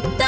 puta.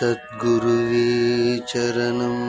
சத்குருவே சரணம்.